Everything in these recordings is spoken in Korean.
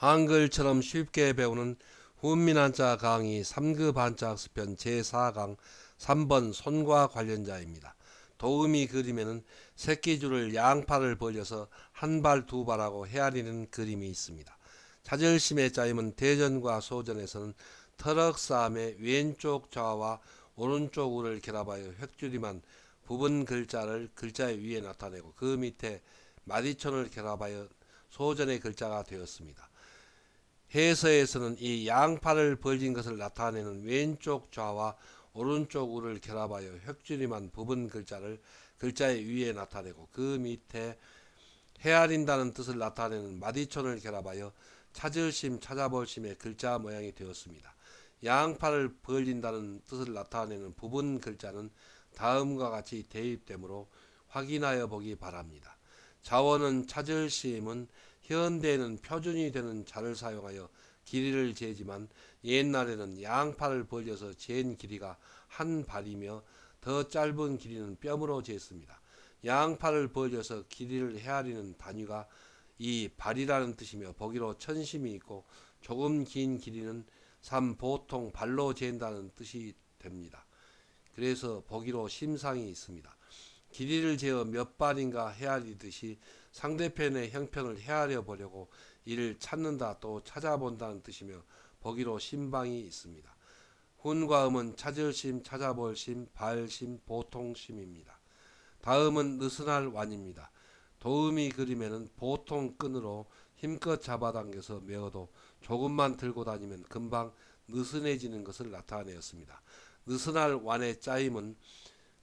한글처럼 쉽게 배우는 훈민한자 강의 3급 한자 학습편 제4강 3번 손과 관련자입니다. 도우미 그림에는 새끼줄을 양팔을 벌려서 한 발 두 발하고 헤아리는 그림이 있습니다. 차절심의 짜임은 대전과 소전에서는 터럭 싸움의 왼쪽 좌와 오른쪽 우를 결합하여 획줄이만 부분 글자를 글자 위에 나타내고 그 밑에 마디촌을 결합하여 소전의 글자가 되었습니다. 해서에서는 이 양팔을 벌린 것을 나타내는 왼쪽 좌와 오른쪽 우를 결합하여 획줄임한 부분 글자를 글자의 위에 나타내고 그 밑에 헤아린다는 뜻을 나타내는 마디촌을 결합하여 찾을심 찾아볼심의 글자 모양이 되었습니다. 양팔을 벌린다는 뜻을 나타내는 부분 글자는 다음과 같이 대입되므로 확인하여 보기 바랍니다. 자원은 찾을심은 현대에는 표준이 되는 자를 사용하여 길이를 재지만 옛날에는 양팔을 벌려서 잰 길이가 한 발이며 더 짧은 길이는 뼘으로 쟀습니다. 양팔을 벌려서 길이를 헤아리는 단위가 이 발이라는 뜻이며 보기로 천심이 있고 조금 긴 길이는 삼 보통 발로 잰다는 뜻이 됩니다. 그래서 보기로 심상이 있습니다. 길이를 재어 몇 발인가 헤아리듯이 상대편의 형편을 헤아려 보려고 이를 찾는다 또 찾아본다는 뜻이며 보기로 신방이 있습니다. 훈과 음은 찾을심, 찾아볼심, 발심, 보통심입니다. 다음은 느슨할 완입니다. 도음이 그림에는 보통 끈으로 힘껏 잡아당겨서 메어도 조금만 들고 다니면 금방 느슨해지는 것을 나타내었습니다. 느슨할 완의 짜임은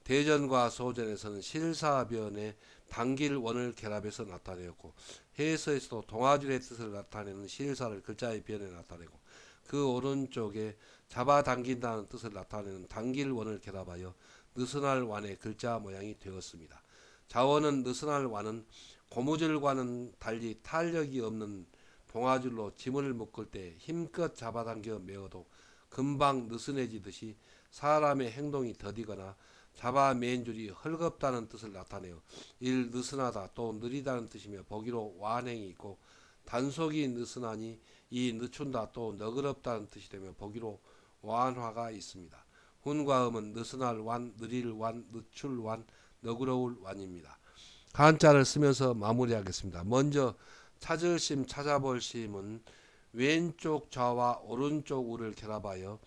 대전과 소전에서는 실사변의 당길 원을 결합해서 나타내었고 해서에서도 동아줄의 뜻을 나타내는 실사를 글자의 변에 나타내고 그 오른쪽에 잡아당긴다는 뜻을 나타내는 당길 원을 결합하여 느슨할 완의 글자 모양이 되었습니다. 자원은 느슨할 완은 고무줄과는 달리 탄력이 없는 동아줄로 짐을 묶을 때 힘껏 잡아당겨 메어도 금방 느슨해지듯이 사람의 행동이 더디거나 잡아 맨 줄이 헐겁다는 뜻을 나타내어 일 느슨하다 또 느리다는 뜻이며 보기로 완행이 있고 단속이 느슨하니 이 늦춘다 또 너그럽다는 뜻이 되며 보기로 완화가 있습니다. 훈과 음은 느슨할 완, 느릴 완, 늦출 완, 너그러울 완입니다. 한자를 쓰면서 마무리하겠습니다. 먼저 찾을심, 찾아볼심은 왼쪽 좌와 오른쪽 우를 결합하여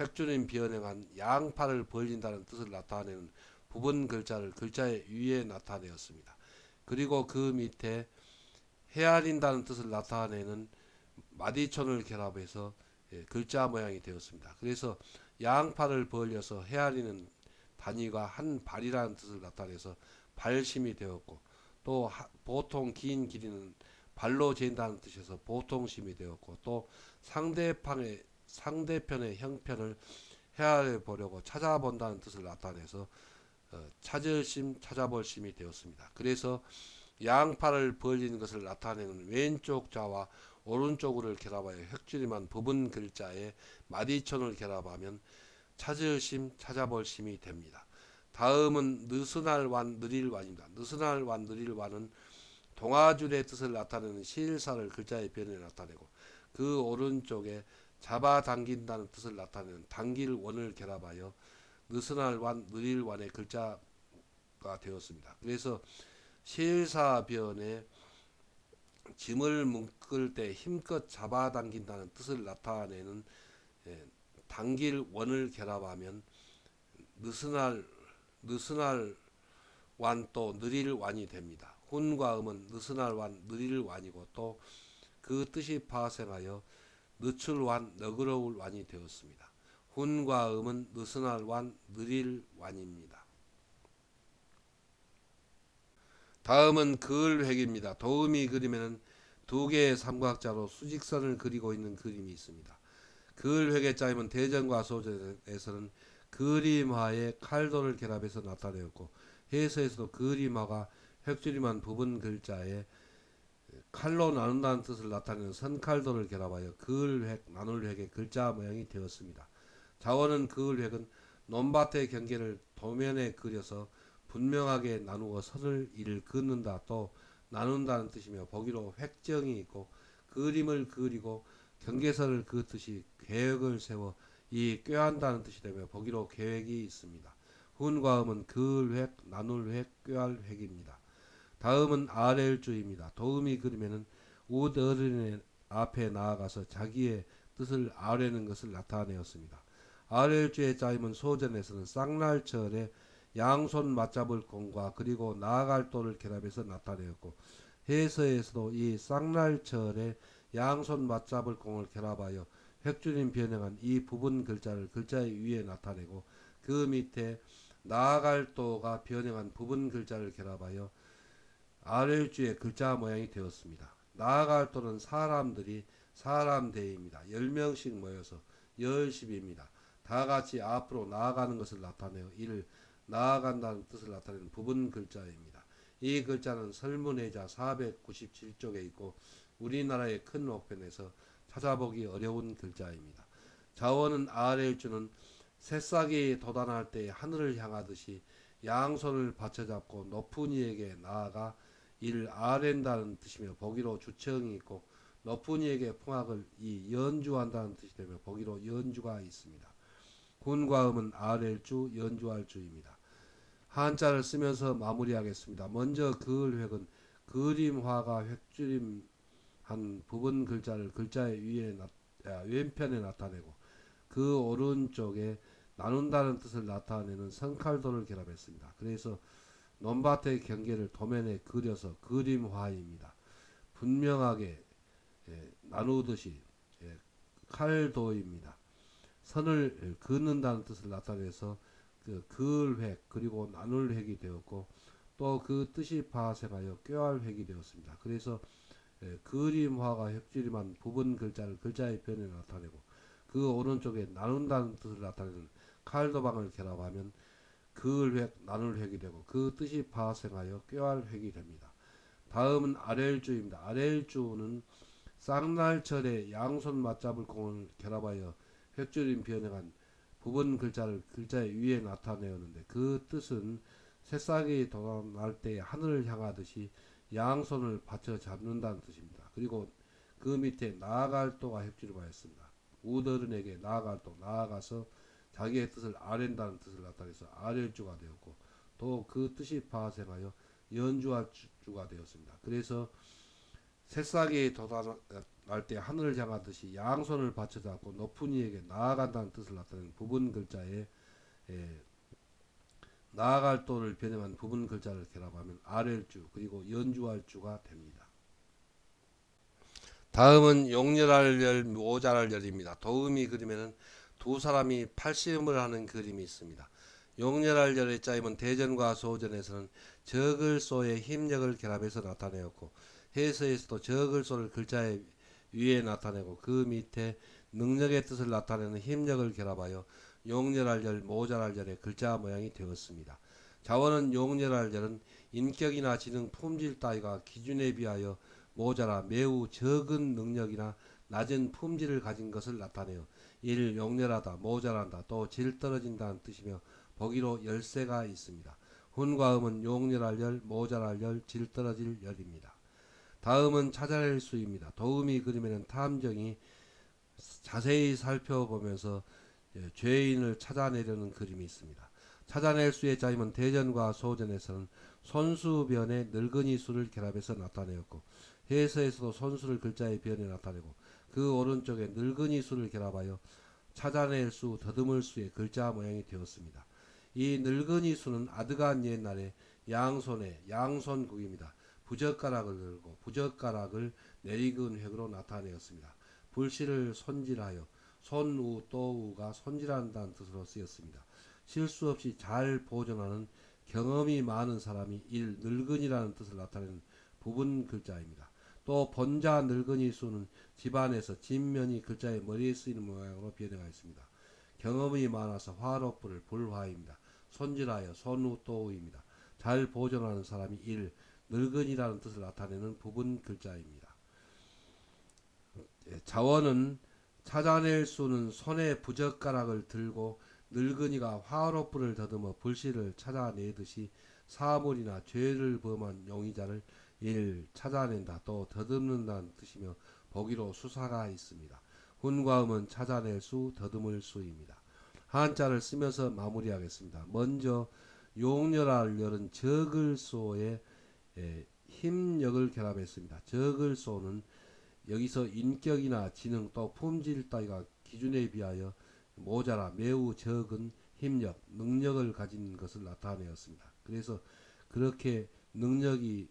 획줄인 비언행한 양팔을 벌린다는 뜻을 나타내는 부분 글자를 글자의 위에 나타내었습니다. 그리고 그 밑에 헤아린다는 뜻을 나타내는 마디촌을 결합해서 예, 글자 모양이 되었습니다. 그래서 양팔을 벌려서 헤아리는 단위가 한 발이라는 뜻을 나타내서 발심이 되었고 또 보통 긴 길이는 발로 잰다는 뜻에서 보통심이 되었고 또 상대방의 상대편의 형편을 헤아려 보려고 찾아본다는 뜻을 나타내서 어, 찾을심 찾아볼심이 되었습니다. 그래서 양팔을 벌리는 것을 나타내는 왼쪽 자와 오른쪽을 결합하여 획줄임한 부분 글자에 마디촌을 결합하면 찾을심 찾아볼심이 됩니다. 다음은 느슨할 완 느릴 완입니다. 느슨할 완 느릴 완은 동아줄의 뜻을 나타내는 실사를 글자의 변에 나타내고 그 오른쪽에 잡아당긴다는 뜻을 나타내는 당길 원을 결합하여 느슨할 완, 느릴 완의 글자가 되었습니다. 그래서 실사변에 짐을 묶을 때 힘껏 잡아당긴다는 뜻을 나타내는 예, 당길 원을 결합하면 느슨할 느슨할 완 또 느릴 완이 됩니다. 훈과 음은 느슨할 완, 느릴 완이고 또 그 뜻이 파생하여 늦출 완, 너그러울 완이 되었습니다. 훈과 음은 느슨할 완, 느릴 완입니다. 다음은 그을 획입니다. 도음이 그림에는 두 개의 삼각자로 수직선을 그리고 있는 그림이 있습니다. 그을 획의 짜임은 대전과 소전에서는 그림화의 칼도를 결합해서 나타내었고 해서에서도 그림화가 획줄임한 부분 글자에 칼로 나눈다는 뜻을 나타내는 선칼도를 결합하여 그을획, 나눌획의 글자 모양이 되었습니다. 자원은 그을획은 논밭의 경계를 도면에 그려서 분명하게 나누어 선을 이를 긋는다 또 나눈다는 뜻이며 보기로 획정이 있고 그림을 그리고 경계선을 그듯이 계획을 세워 이 꾀한다는 뜻이 되며 보기로 계획이 있습니다. 훈과 음은 그을 획, 나눌 획, 꾀할 획입니다. 다음은 아렐주입니다. 도음이 그림에는 우드 어른의 앞에 나아가서 자기의 뜻을 아뢰는 것을 나타내었습니다. 아렐주의 짜임은 소전에서는 쌍날철에 양손 맞잡을 공과 그리고 나아갈 도를 결합해서 나타내었고 해서에서도 이 쌍날철에 양손 맞잡을 공을 결합하여 획주림 변형한 이 부분 글자를 글자 위에 나타내고 그 밑에 나아갈 도가 변형한 부분 글자를 결합하여 아렐주의 글자 모양이 되었습니다. 나아갈 도는 사람들이 사람 대입니다. 10명씩 모여서 열십입니다. 다 같이 앞으로 나아가는 것을 나타내어 이를 나아간다는 뜻을 나타내는 부분 글자입니다. 이 글자는 설문회자 497쪽에 있고 우리나라의 큰 목편에서 찾아보기 어려운 글자입니다. 자원은 아래일주는 새싹이 돋아날 때 하늘을 향하듯이 양손을 받쳐잡고 높은 이에게 나아가 이를 아랜다는 뜻이며 보기로 주청이 있고 높은 이에게 풍악을 이 연주한다는 뜻이 되며 보기로 연주가 있습니다. 군과 음은 아렐주 연주할 주입니다. 한자를 쓰면서 마무리하겠습니다. 먼저 그을 획은 그림화가 획줄임 한 부분 글자를 글자의 위에 나, 아, 왼편에 나타내고 그 오른쪽에 나눈다는 뜻을 나타내는 성칼도를 결합했습니다. 그래서 논밭의 경계를 도면에 그려서 그림화입니다. 분명하게 예, 나누듯이 예, 칼도입니다. 선을 긋는다는 뜻을 나타내서 그 그을획 그리고 나눌 획이 되었고 또 그 뜻이 파생하여 꾀할 획이 되었습니다. 그래서 예, 그림화가 획질임한 부분 글자를 글자의 변에 나타내고 그 오른쪽에 나눈다는 뜻을 나타내는 칼도방을 결합하면 그을 획 나눌 획이 되고 그 뜻이 파생하여 꾀할 획이 됩니다. 다음은 아렐주입니다. 아렐주는 쌍날철에 양손 맞잡을 공을 결합하여 획줄임 변형한 부분 글자를 글자 위에 나타내었는데 그 뜻은 새싹이 돋아날 때 하늘을 향하듯이 양손을 받쳐 잡는다는 뜻입니다. 그리고 그 밑에 나아갈 도가 heb주를 하였습니다. 우더른에게 나아갈 도 나아가서 자기의 뜻을 아랜다는 뜻을 나타내서 아렐주가 되었고 또 그 뜻이 파생하여 연주할 주가 되었습니다. 그래서 새싹이 돋아날 때 하늘을 향하듯이 양손을 받쳐 잡고 높은 이에게 나아간다는 뜻을 나타내는 부분 글자에 예, 나아갈 도를 변형한 부분 글자를 결합하면 아렐주 그리고 연주할 주가 됩니다. 다음은 용렬할 열, 모자랄 열입니다. 도음이 그림에는 두 사람이 팔씨름을 하는 그림이 있습니다. 용렬할 열의 짜임은 대전과 소전에서는 적을소의 힘력을 결합해서 나타내었고 해서에서도 적을소를 글자 위에 나타내고 그 밑에 능력의 뜻을 나타내는 힘력을 결합하여 용렬할절, 모자랄절의 글자 모양이 되었습니다. 자원은 용렬할절은 인격이나 지능, 품질 따위가 기준에 비하여 모자라 매우 적은 능력이나 낮은 품질을 가진 것을 나타내어 이를 용렬하다, 모자란다, 또 질 떨어진다는 뜻이며 보기로 열쇠가 있습니다. 훈과 음은 용렬할 열, 모자랄 열, 질 떨어질 열입니다. 다음은 찾아낼 수입니다. 도움이 그림에는 탐정이 자세히 살펴보면서 예, 죄인을 찾아내려는 그림이 있습니다. 찾아낼 수의 짜임은 대전과 소전에서는 손수변의 늙은이 수를 결합해서 나타내었고 해서에서도 손수를 글자의 변에 나타내고 그 오른쪽에 늙은이 수를 결합하여 찾아낼 수, 더듬을 수의 글자 모양이 되었습니다. 이 늙은이 수는 아드간 옛날에 양손에 양손국입니다. 부젓가락을 들고 부젓가락을 내리근 획으로 나타내었습니다. 불씨를 손질하여 손우 또우가 손질한다는 뜻으로 쓰였습니다. 실수 없이 잘 보존하는 경험이 많은 사람이 일 늙은이라는 뜻을 나타내는 부분 글자입니다. 또 번자 늙은이 수는 집안에서 진면이 글자의 머리에 쓰이는 모양으로 변형하였습니다. 경험이 많아서 화로불을 불화입니다. 손질하여 손우또우입니다. 잘 보존하는 사람이 일 늙은이라는 뜻을 나타내는 부분 글자입니다. 예, 자원은 찾아낼 수는 손에 부젓가락을 들고 늙은이가 화로불을 더듬어 불씨를 찾아내듯이 사물이나 죄를 범한 용의자를 일 찾아낸다 또 더듬는다는 뜻이며 보기로 수사가 있습니다. 훈과 음은 찾아낼 수, 더듬을 수입니다. 한자를 쓰면서 마무리하겠습니다. 먼저 용렬할 열은 적을소에 예, 힘력을 결합했습니다. 적을소는 여기서 인격이나 지능 또 품질 따위가 기준에 비하여 모자라 매우 적은 힘력, 능력을 가진 것을 나타내었습니다. 그래서 그렇게 능력이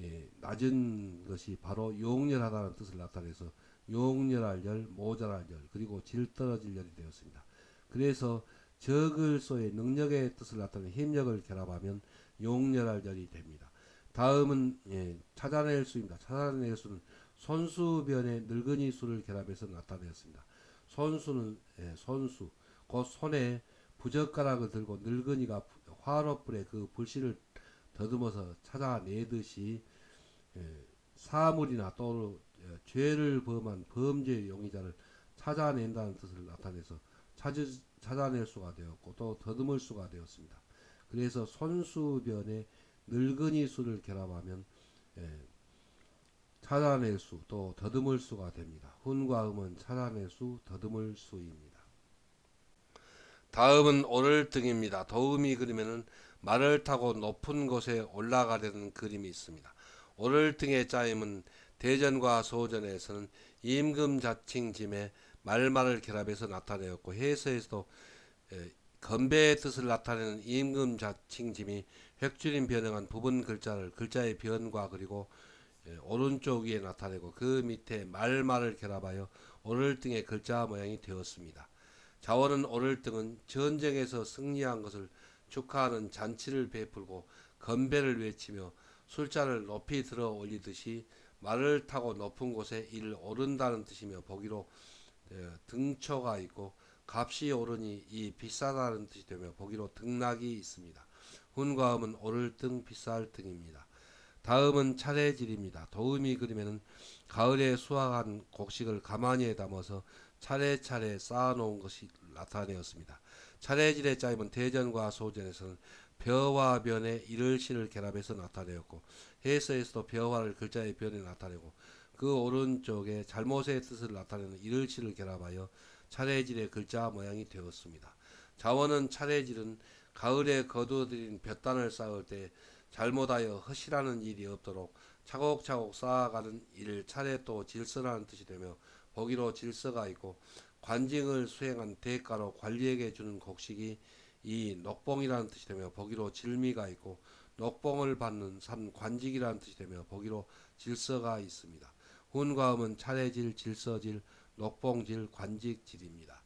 예, 낮은 것이 바로 용렬하다는 뜻을 나타내서 용렬할 열, 모자랄 열, 그리고 질 떨어질 열이 되었습니다. 그래서 적을소의 능력의 뜻을 나타내는 힘력을 결합하면 용렬할 열이 됩니다. 다음은 예, 찾아낼 수입니다. 찾아낼 수는 손수변의 늙은이 수를 결합해서 나타내었습니다. 손수는 예, 손수, 곧 손에 부젓가락을 들고 늙은이가 화롯불에 그 불씨를 더듬어서 찾아내듯이 예, 사물이나 또 예, 죄를 범한 범죄 용의자를 찾아낸다는 뜻을 나타내서 찾, 찾아낼 수가 되었고 또 더듬을 수가 되었습니다. 그래서 손수변에 늙은이 수를 결합하면 예, 찾아낼 수 또 더듬을 수가 됩니다. 훈과 음은 찾아낼 수 더듬을 수입니다. 다음은 오를 등입니다. 도움이 그리면은 말을 타고 높은 곳에 올라가려는 그림이 있습니다. 오를등의 짜임은 대전과 소전에서는 임금 자칭 짐에 말말을 결합해서 나타내었고 해서에서도 에, 건배의 뜻을 나타내는 임금 자칭 짐이 획줄임 변형한 부분 글자를 글자의 변과 그리고 에, 오른쪽 위에 나타내고 그 밑에 말말을 결합하여 오를 등의 글자 모양이 되었습니다. 자원은 오를 등은 전쟁에서 승리한 것을 축하하는 잔치를 베풀고 건배를 외치며 술잔을 높이 들어 올리듯이 말을 타고 높은 곳에 이를 오른다는 뜻이며 보기로 예, 등초가 있고 값이 오르니 이 비싸다는 뜻이 되며 보기로 등락이 있습니다. 훈과 음은 오를 등 비쌀 등입니다. 다음은 차례질입니다. 도움이 그리면은 가을에 수확한 곡식을 가마니에 담아서 차례차례 쌓아놓은 것이 나타내었습니다. 차례질의 짜임은 대전과 소전에서는 벼와 변에 이를시를 결합해서 나타내었고 해서에서도 벼화를 글자의 변에 나타내고 그 오른쪽에 잘못의 뜻을 나타내는 이를시를 결합하여 차례질의 글자 모양이 되었습니다. 자원은 차례질은 가을에 거두어들인 볕단을 쌓을 때 잘못하여 허시라는 일이 없도록 차곡차곡 쌓아가는 일을 차례 또 질서라는 뜻이 되며 보기로 질서가 있고 관징을 수행한 대가로 관리에게 주는 곡식이 이 녹봉이라는 뜻이 되며 보기로 질미가 있고 녹봉을 받는 산 관직이라는 뜻이 되며 보기로 질서가 있습니다. 훈과음은 차례질, 질서질, 녹봉질, 관직질입니다.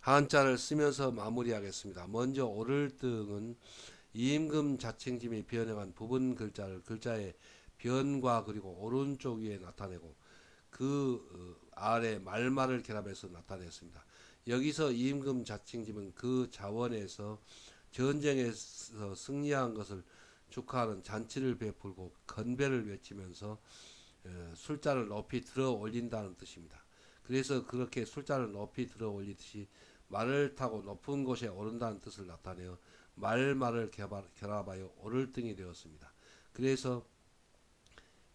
한자를 쓰면서 마무리하겠습니다. 먼저 오를 등은 임금 자칭짐이 변형한 부분 글자를 글자의 변과 그리고 오른쪽 위에 나타내고 그 어, 아래 말말을 결합해서 나타냈습니다. 여기서 임금 자칭짐은 그 자원에서 전쟁에서 승리한 것을 축하하는 잔치를 베풀고 건배를 외치면서 어, 술자를 높이 들어 올린다는 뜻입니다. 그래서 그렇게 술자를 높이 들어 올리듯이 말을 타고 높은 곳에 오른다는 뜻을 나타내어 말말을 결합하여 오를 등이 되었습니다. 그래서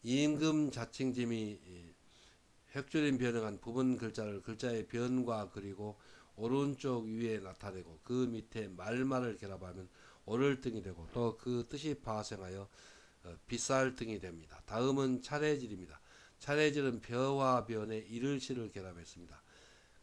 임금 자칭짐이 획줄임 변형한 부분 글자를 글자의 변과 그리고 오른쪽 위에 나타내고 그 밑에 말말을 결합하면 오를 등이 되고 또 그 뜻이 파생하여 어, 비쌀 등이 됩니다. 다음은 차례질입니다. 차례질은 벼와 변에 이를시를 결합했습니다.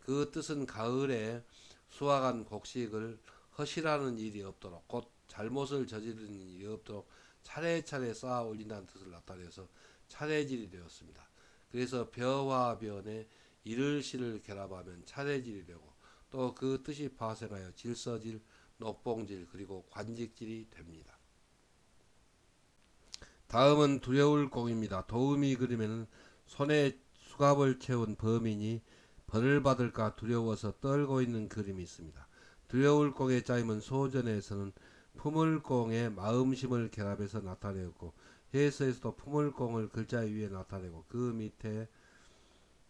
그 뜻은 가을에 수확한 곡식을 허실하는 일이 없도록 곧 잘못을 저지르는 일이 없도록 차례차례 쌓아 올린다는 뜻을 나타내서 차례질이 되었습니다. 그래서 벼와 변에 이를시를 결합하면 차례질이 되고 또 그 뜻이 파생하여 질서질, 녹봉질 그리고 관직질이 됩니다. 다음은 두려울 공입니다. 도움이 그리면 손에 수갑을 채운 범인이 벌을 받을까 두려워서 떨고 있는 그림이 있습니다. 두려울 공의 짜임은 소전에서는 품을 공의 마음심을 결합해서 나타내었고 해서에서도 품을공을 글자 위에 나타내고 그 밑에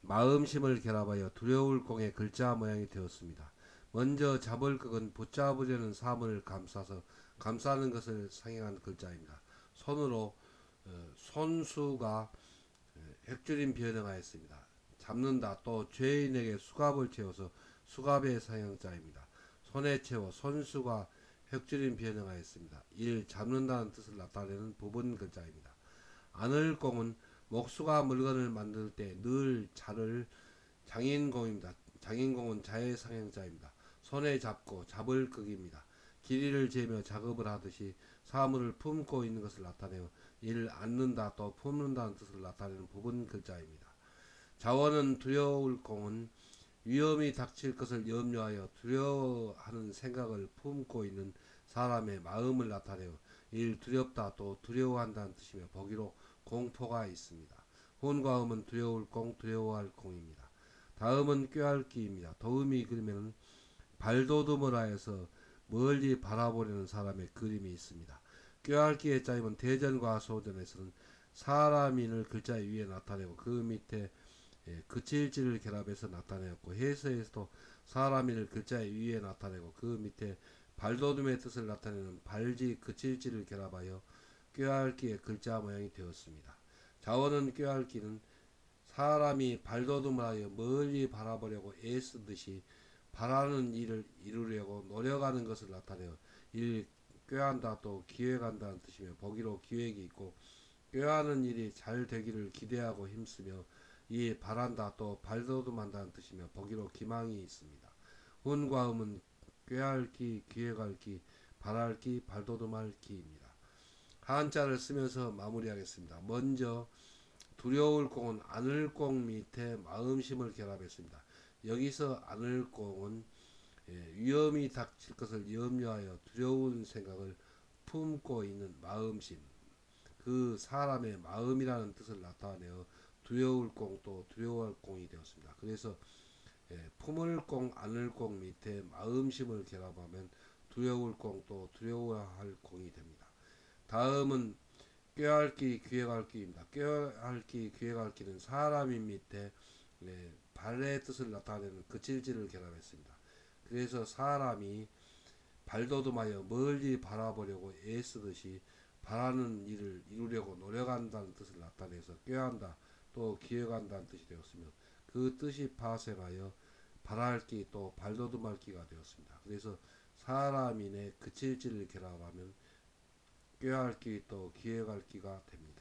마음심을 결합하여 두려울 공의 글자 모양이 되었습니다. 먼저 잡을 극은 붙잡으려는 사물을 감싸서 감싸는 것을 상행한 글자입니다. 손으로 어, 손수가 획줄임 변형하였습니다. 잡는다 또 죄인에게 수갑을 채워서 수갑의 사형자입니다. 손에 채워 손수가 획줄인 변형하였습니다. 1. 잡는다는 뜻을 나타내는 부분 글자입니다. 아늘공은 목수가 물건을 만들 때 늘 자를 장인공입니다. 장인공은 자의 상형자입니다. 손에 잡고 잡을 극입니다. 길이를 재며 작업을 하듯이 사물을 품고 있는 것을 나타내어 이를 앉는다 또 품는다는 뜻을 나타내는 부분 글자입니다. 자원은 두려울 공은 위험이 닥칠 것을 염려하여 두려워하는 생각을 품고 있는 사람의 마음을 나타내어 일 두렵다 또 두려워한다는 뜻이며 보기로 공포가 있습니다. 혼과 음은 두려울 공, 두려워할 공입니다. 다음은 꾀알기입니다. 도움이 그리면 발도듬을 하여서 멀리 바라보려는 사람의 그림이 있습니다. 꾀알기의 짜임은 대전과 소전에서는 사람인을 글자 위에 나타내고 그 밑에 예, 그칠지를 결합해서 나타내었고 해서에서도 사람인을 글자 위에 나타내고 그 밑에 발도둠의 뜻을 나타내는 발지 그칠지를 결합하여 꾀알기의 글자 모양이 되었습니다. 자원은 꾀알기는 사람이 발도둠을 하여 멀리 바라보려고 애쓰듯이 바라는 일을 이루려고 노력하는 것을 나타내어 일 꾀한다 또 기획한다는 뜻이며 보기로 기획이 있고 꾀하는 일이 잘 되기를 기대하고 힘쓰며 이 바란다 또 발도듬한다는 뜻이며 보기로 기망이 있습니다. 운과 음은 꾀할기, 기획할기, 바랄기, 발도듬할기입니다. 한자를 쓰면서 마무리하겠습니다. 먼저 두려울 공은 안을공 밑에 마음심을 결합했습니다. 여기서 안을공은 예, 위험이 닥칠 것을 염려하여 두려운 생각을 품고 있는 마음심, 그 사람의 마음이라는 뜻을 나타내어 두려울 공 또 두려워할 공이 되었습니다. 그래서 예, 품을 공, 안을 공 밑에 마음심을 결합하면 두려울 공 또 두려워할 공이 됩니다. 다음은 꾀알기, 기획알기입니다. 꾀알기, 기획알기는 사람인 밑에 예, 발의 뜻을 나타내는 그칠지를 결합했습니다. 그래서 사람이 발도듬하여 멀리 바라보려고 애쓰듯이 바라는 일을 이루려고 노력한다는 뜻을 나타내서 꾀한다 또 기획한다는 뜻이 되었으며 그 뜻이 파생하여 바랄기 또 발도듬할기가 되었습니다. 그래서 사람인의 그칠지를 결합하면 꾀할기 또 기획할기가 됩니다.